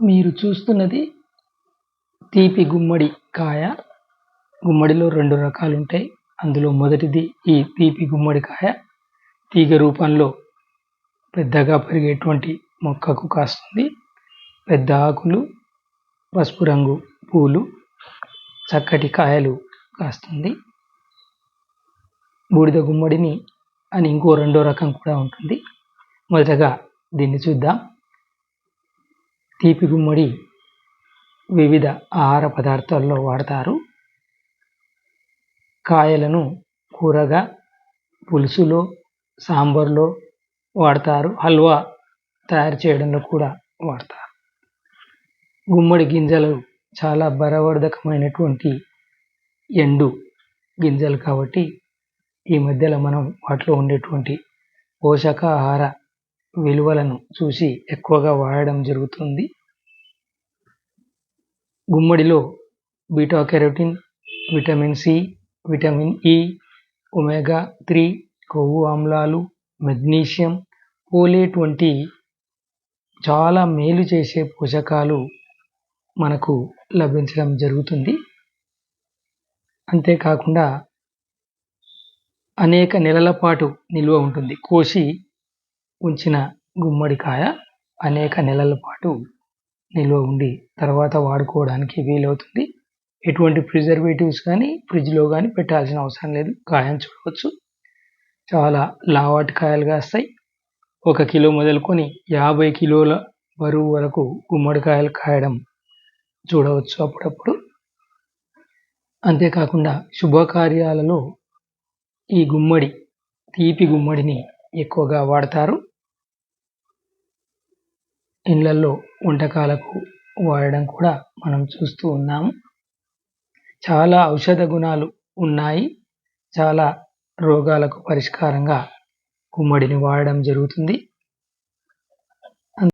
మీరు చూస్తున్నది తీపి గుమ్మడి కాయ. గుమ్మడిలో రెండు రకాలు ఉంటాయి అందులో మొదటిది ఈ తీపి గుమ్మడికాయ తీగ రూపంలో పెద్దగా పెరిగేటువంటి మొక్కకు కాస్తుంది. పెద్ద ఆకులు పసుపు రంగు పూలు చక్కటి కాయలు కాస్తుంది. బూడిద గుమ్మడిని అని ఇంకో రెండో రకం కూడా ఉంటుంది. మొదటగా దీన్ని చూద్దాం. తీపి గుమ్మడి వివిధ ఆహార పదార్థాల్లో వాడతారు. కాయలను కూరగా పులుసులో సాంబార్లో వాడతారు. హల్వా తయారు చేయడంలో కూడా వాడతారు. గుమ్మడి గింజలు చాలా బలవర్ధకమైనటువంటి ఎండు గింజలు కాబట్టి ఈ మధ్యలో మనం వాటిలో ఉండేటువంటి పోషకాహార విలువలను చూసి ఎక్కువగా వాడడం జరుగుతుంది. గుమ్మడిలో beta carotene vitamin C vitamin E omega three కొవ్వు ఆమ్లాలు మెగ్నీషియం పోలేట్ వంటి చాలా మేలు చేసే పోషకాలు మనకు లభించడం జరుగుతుంది. అంతేకాకుండా అనేక నెలల పాటు నిల్వ ఉంటుంది. కోసి ఉంచిన గుమ్మడికాయ అనేక నెలల పాటు నిల్వ ఉండి తర్వాత వాడుకోవడానికి వీలవుతుంది. ఎటువంటి ప్రిజర్వేటివ్స్ కానీ ఫ్రిడ్జ్లో కానీ పెట్టాల్సిన అవసరం లేదు. కాయని చూడవచ్చు. చాలా లావాటి కాయలు కాస్తాయి. ఒక కిలో మొదలుకొని యాభై కిలోల బరువు వరకు గుమ్మడికాయలు కాయడం చూడవచ్చు అప్పుడప్పుడు. అంతేకాకుండా శుభకార్యాలలో ఈ గుమ్మడి తీపి గుమ్మడిని ఎక్కువగా వాడతారు. ఇళ్ళల్లో వంటకాలకు వాడడం కూడా మనం చూస్తూ ఉన్నాము చాలా ఔషధ గుణాలు ఉన్నాయి. చాలా రోగాలకు పరిష్కారంగా గుమ్మడిని వాడడం జరుగుతుంది.